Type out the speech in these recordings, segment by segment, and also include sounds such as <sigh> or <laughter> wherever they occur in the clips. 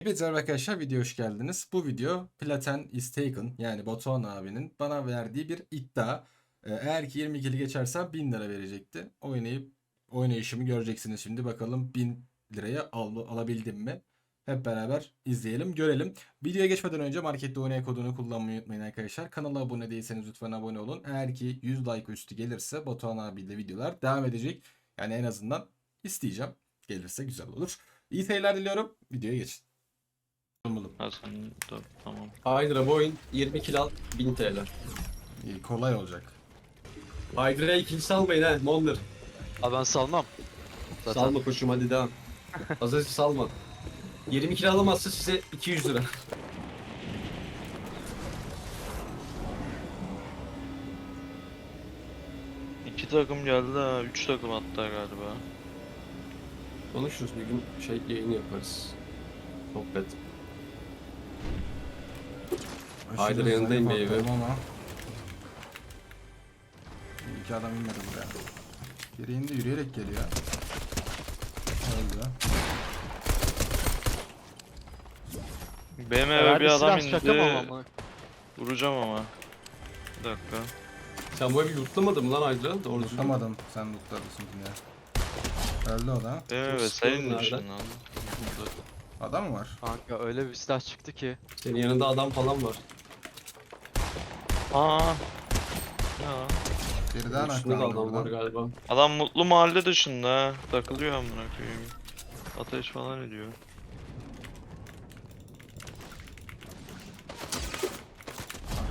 Hepinize arkadaşlar video hoş geldiniz. Bu video Platen is taken yani Batuhan abinin bana verdiği bir iddia. Ee, Eğer ki 22'li geçersem 1000 lira verecekti. Oynayıp oynayışımı göreceksiniz şimdi. Bakalım 1000 liraya al, alabildim mi? Hep beraber izleyelim, görelim. Videoya geçmeden önce markette oynaya kodunu kullanmayı unutmayın arkadaşlar. Kanala abone değilseniz lütfen abone olun. Eğer ki 100 like üstü gelirse Batuhan abiyle videolar devam edecek. Yani en azından isteyeceğim. Gelirse güzel olur. İyi seyirler diliyorum. Videoya geçin. Bulundum. Ha sen dur tamam. Hydra bu oyun 20 kill al 1000 TL. İyi, kolay olacak. Hydra'ya kill salmayın ha Mondır. Abi ben salmam. Zaten Salma koşum hadi devam. <laughs> Azaz salma. 20 kill alamazsa size 200 lira. İki takım geldi ha. Üç takım hatta galiba. Konuşuruz bir gün şey yayını yaparız. Sohbet. Aşırı yanındayım zayıf baby. atladım Ama... İki adam inmedi buraya. Biri indi yürüyerek geliyor. Öldü. Benim eve bir adam indi. Vuracağım ama. Bir dakika. Sen bu evi lootlamadın mı lan Hydra? Doğru düzgün. Tutamadım sen mutladısın ya. Öldü o da. Benim eve senin nerede? lan. Adam mı var? Kanka öyle bir silah çıktı ki. Senin yanında adam falan var. Aa. Ya. Biri daha Üstünde de naklandı adam var buradan. galiba. Adam mutlu mahalle dışında ha. Takılıyor amına koyayım. Ateş falan ediyor.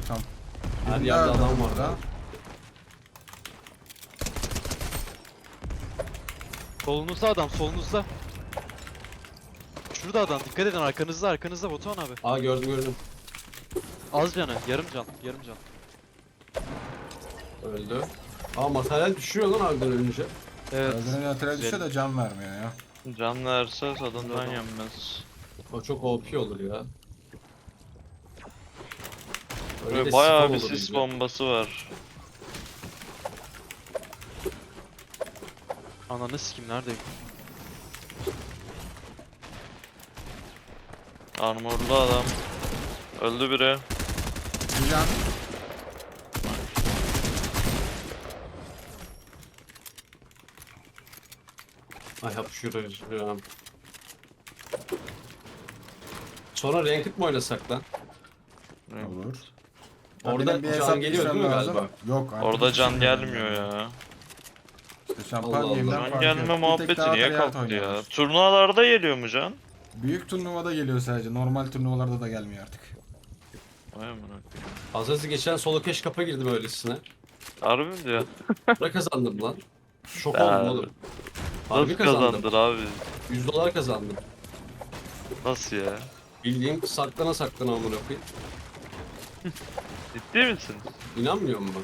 Arkam. Her yerde daha adam öldü var. Solunuzda adam solunuzda. Şurada adam dikkat edin arkanızda arkanızda Batuhan abi. Aa gördüm gördüm. Az canı yarım can yarım can. Öldü. Aa materyal düşüyor lan harbiden ölünce. Evet. Öldüğünün öteye düşüyor da can vermiyor ya. Can verse Tamam. yenmez. O çok OP olur ya. Öyle Böyle de bayağı sifon bir olur sis bize. bombası var. Ananı sikim neredeyim? Armorlu adam. Öldü biri. Bir can. Ay hapşırıyoruz ya. Sonra ranked mi oynasak lan? Olur. Orada Benim bir can geliyor değil mi lazım. galiba? Yok. Orada arkadaşım can gelmiyor ya. İşte Allah Allah. şampanyayımdan Can gelme yok. Bir tek muhabbeti daha niye kalktı ya? Turnuvalarda geliyor mu can? Büyük turnuvada geliyor sadece. Normal turnuvalarda da gelmiyor artık. Vay amına koyayım. Azazı geçen solo cash kapa girdim öylesine. Harbi mi diyor? Para kazandım lan. Şok oldum oğlum. Harbi Nasıl kazandım. kazandın abi? 100 dolar kazandım. Nasıl ya? Bildiğim saklana saklana amına koyayım. <laughs> Ciddi misin? İnanmıyor musun?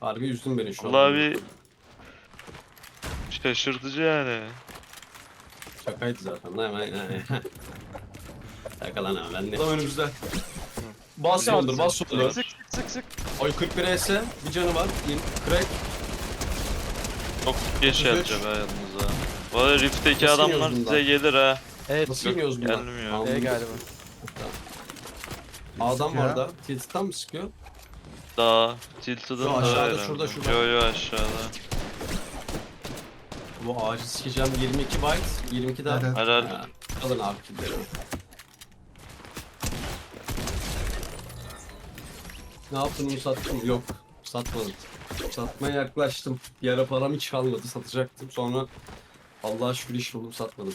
Harbi üzdün beni şu an. Vallahi bir şaşırtıcı yani. Şakaydı zaten. Hemen <laughs> hemen. Şaka lan hemen ben de. Adam önümüzde. Bas soldur, bas soldur. Sık sık sık. Oy 41 ES, bir canı var. İn, crack. Çok geç 33. gelecek ha yanınıza. Bu arada Rift'teki Nasıl adamlar iniyoruz size bundan? gelir ha. Evet. Nasıl Yok, iniyoruz bundan? gelmiyor. Anladım. E galiba. Adam var da. Tilt'tan mı sıkıyor? Daha Tilted'ın Yo, da aşağıda, herhalde. şurada, şurada. Yo yo aşağıda. Bu ağacı sikeceğim 22 byte. 22 daha. Evet. Helal. Ha, Alın abi killleri. Ne yaptın bunu sattın mı? Yok. Satmadım. Satmaya yaklaştım. Bir ara param hiç kalmadı. Satacaktım. Sonra Allah'a şükür iş buldum satmadım.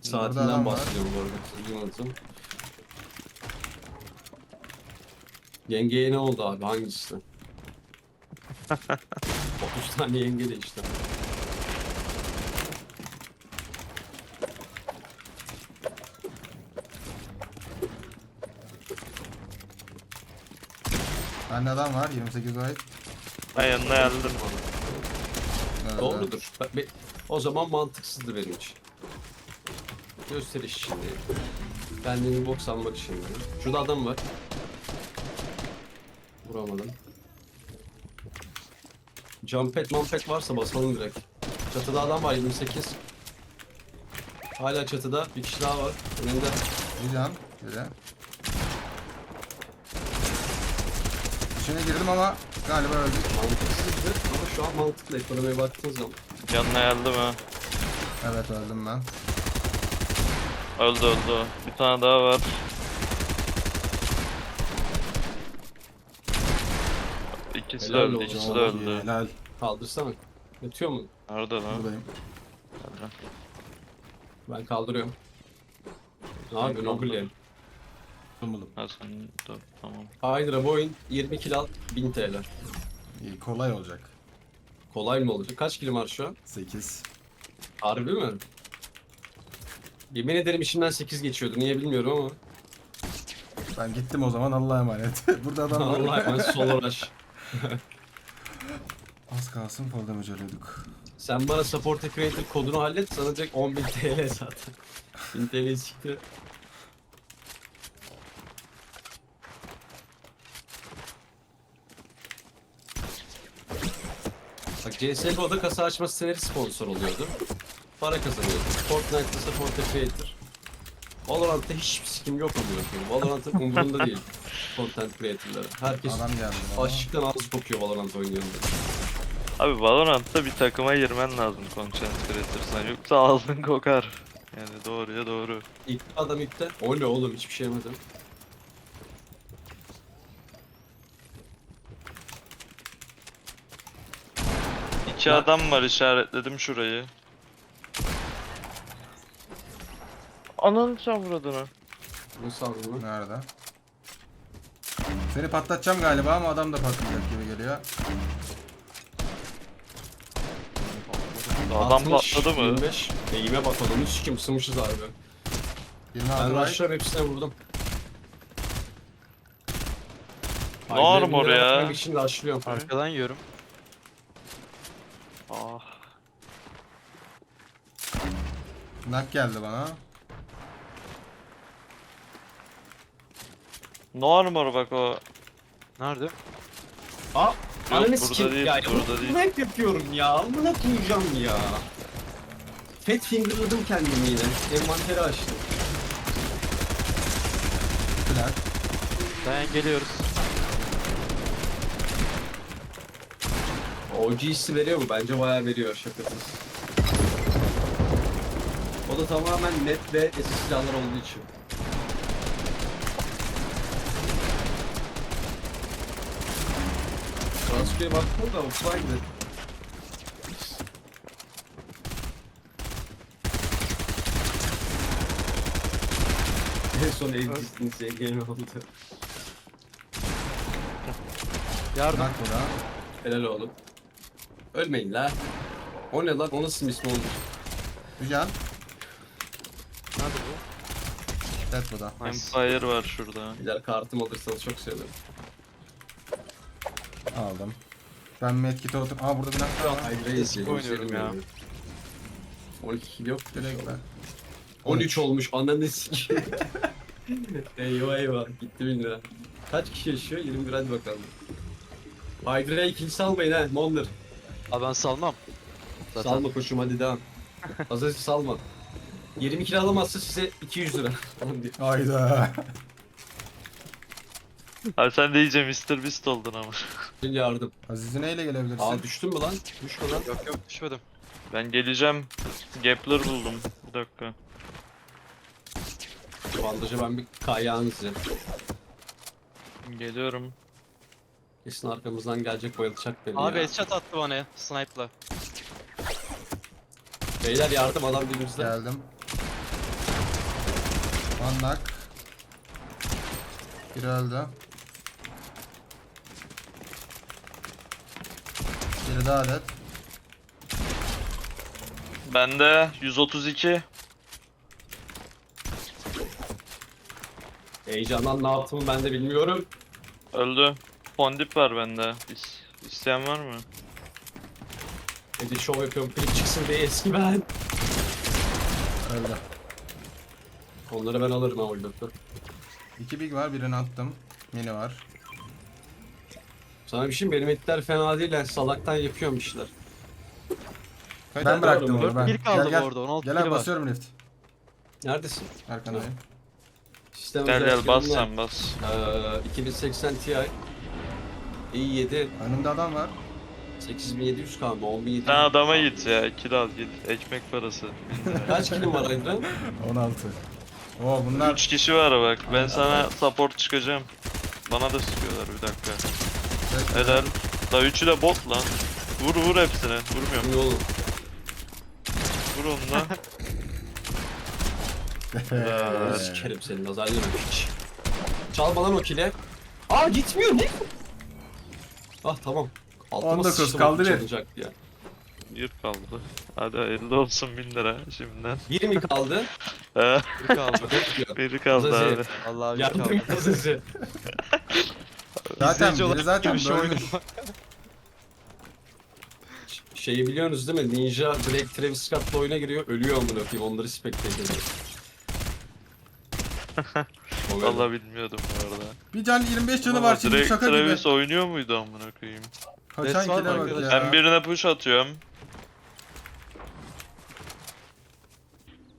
Saatinden bahsediyorum bu arada. Duymadım. Yengeye ne oldu abi? Hangisi? <laughs> 30 tane yenge de işte. Bende adam var 28 ayet. Ben yanına geldim. Öldü. Doğrudur. Bak, be- O zaman mantıksızdı benim için. Gösteriş şimdi. Kendini boks almak için. yani. Şurada adam var. Vuramadım. Jump pad, mump pad varsa basalım direkt. Çatıda adam var 28. Hala çatıda. Bir kişi daha var. Önünde. Bir can. Biri. İçine girdim ama galiba öldük. Mantıksızdı ama şu an mantıklı. Ekonomiye baktığınız zaman. Yanına geldim ha. Evet öldüm ben. Öldü öldü. Bir tane daha var. İkisi de Helal öldü, olsun. ikisi de Çok öldü. Helal. Kaldırsana. Yatıyor mu? Nerede lan? Buradayım. Ben kaldırıyorum. Ne yapıyorsun Buldum. Ha sen tamam. Hydra Boyun 20 kill al 1000 TL. İyi, kolay olacak. Kolay mı olacak? Kaç kilim var şu an? 8. Harbi mi? Yemin ederim işimden 8 geçiyordu. Niye bilmiyorum ama. Ben gittim o zaman Allah'a emanet. <laughs> Burada adam var. Vallahi ben solo rush. <laughs> Az kalsın fall damage ölüyorduk. Sen bana support creator kodunu hallet sana direkt 10.000 TL zaten. 1000 TL çıktı. Bak CSGO'da kasa açma siteleri sponsor oluyordu. Para kazanıyordu. Fortnite'da support creator. Valorant'ta hiçbir sikim yok oluyor. Valorant'ın umurunda değil. Content creator'ları. Herkes Adam geldi bana. aşıktan ağzı kokuyor Valorant oynuyordu. Abi Valorant'ta bir takıma girmen lazım content creator'san yoksa ağzın kokar. Yani doğruya doğru. İlk adam ilkte. O ne oğlum hiçbir şey yemedim. İki adam var işaretledim şurayı. Ananı savradını. Nasıl aldın lan? Nerede? Seni patlatacağım galiba ama adam da patlayacak gibi geliyor. Adam 60, patladı mı? 25. Eğime bak adamı sikim sığmışız abi. 20 Ben adı var. rush'lar hepsine vurdum. Ne armor ya? Bakmak için rushlıyorum. Arkadan yiyorum. Ah. Nak geldi bana. No armor bak o. Nerede? Aa! Ananı burada sikim. değil, Ya, burada değil. Hep yapıyorum ya. Amına koyacağım ya. Fat fingerladım kendimi yine. Envanteri açtım. Plak. Dayan geliyoruz. OG hissi veriyor mu? Bence bayağı veriyor şakasız. O da tamamen net ve eski silahlar olduğu için. Transfer'e baktım da offline'dı. <laughs> En son evlisinin sevgili oldu. Yardım. Nak burada. Helal oğlum. Ölmeyin la. O ne lan? O nasıl ismi olmuş? Bir can. Nerede bu? Dead burada. Nice. Empire var şurada. İler kartım alırsanız çok sevinirim. Aldım. Ben medkit'e otur. Aa burada bir nak var. Hydra'yı izleyelim. oynuyorum ya. 12 kill yok. Direkt ben. 13 olmuş ananı sikeyim. <laughs> eyvah eyvah gitti 1000 lira. Kaç kişi yaşıyor? 20 lira hadi bakalım. Hydra'ya kill salmayın ha Mondır. Abi ben salmam. Zaten Salma koşum hadi devam. Aziz salma. 20 kill alamazsa size 200 lira. <laughs> Tamam. Hayda. <laughs> Abi sen de iyice Mr. Beast oldun ama. <laughs> Şimdi yardım. Aziz'e neyle gelebilirsin? Aa düştün mü lan? Düşme lan. yok yok düşmedim. Ben geleceğim. Gapler buldum. Bir dakika. Bandaja ben bir kayağını size. Geliyorum. Kesin arkamızdan gelecek bayılacak beni Abi ya. headshot attı bana snipe'la. Beyler yardım adam dibimizde. Geldim. One knock. Biri öldü. Biri daha dead. Bende 132. Heyecandan ne yaptığımı ben de bilmiyorum. Öldü. Fondip var bende. İs isteyen var mı? Edi show yapıyorum klip çıksın diye eski ben. Öldü. Onları ben alırım ha oyunda. İki big var birini attım. Mini var. Sana bir şey mi? Benim etler fena değil lan. Salaktan yapıyorum bir şeyler. Ben bıraktım onu orada. ben. Bir kaldı gel, gel. bu arada. 16 Gel abi var. basıyorum lift. Neredesin? Arkandayım. Sistem Gel gel bas sen bas. Ee, 2080 Ti i7 Önümde adam var. 8700 K mı? 10700 Sen adama git ya. Kill al git. Ekmek parası. <laughs> Kaç kilim var Aydın? 16. Oo bunlar 3 kişi var bak. Ben Aynen. sana support çıkacağım. Bana da sıkıyorlar bir dakika. Evet. Helal. Da üçü de bot lan. Vur vur hepsine. Vurmuyorum. Ne oğlum? Vur onu da. Ananı Evet. sikerim senin nazarlığına hiç. Çalma lan o kile. Aa gitmiyor ne? Ah tamam. Altıma 19 sıçtım, kaldı bir. çalacak ya. Bir kaldı. Hadi hayırlı olsun 1000 lira şimdiden. 20 kaldı. <laughs> Ee, Bir kaldı. <laughs> Biri kaldı Zaten- abi. Vallahi bir Yardım kaldı. et sesi. <laughs> zaten İzleyici biri olarak zaten girmiş bölmüş. oyuna. Şeyi biliyorsunuz değil mi? Ninja direkt Travis Scott'la oyuna giriyor. Ölüyor amına koyayım. Onları ediyor. Vallahi bilmiyordum bu arada. Bir can 25 canı var şimdi direkt şaka Travis gibi. oynuyor muydu amına koyayım? Kaçan var kile bak arkadaşlar? ya. Ben birine push atıyorum.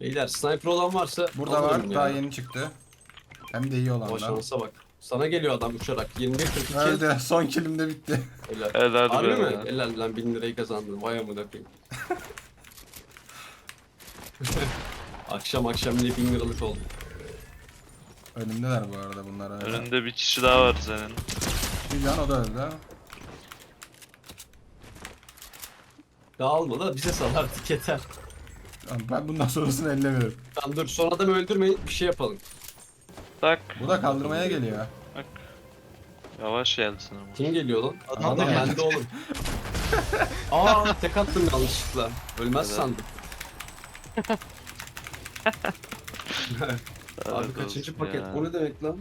Beyler sniper olan varsa Burada var daha ya. yeni çıktı. Hem de iyi O olandan. şansa bak. Sana geliyor adam uçarak. 21 42. Öldü. Son kilim de bitti. Helal. Helal Harbi be. mi? Helal lan 1000 lirayı kazandın. Vay amına koyayım. <laughs> akşam akşam yine 1000 liralık oldu. Önümdeler bu arada bunlar. hala. Önünde bir kişi daha var senin. Bir can o da öldü. ha. Dağılma da bize sal artık yeter. Ben bundan sonrasını ellemiyorum. Tamam dur son adamı öldürmeyin bir şey yapalım. Tak. Bu da kaldırmaya geliyor. Bak. Yavaş gelsin ama. Kim geliyor lan? Adam Adam da geldi. bende oğlum. <laughs> Aa tek attım yanlışlıkla. Ölmez Evet. sandım. <laughs> <laughs> Abi kaçıncı paket? O ne demek lan?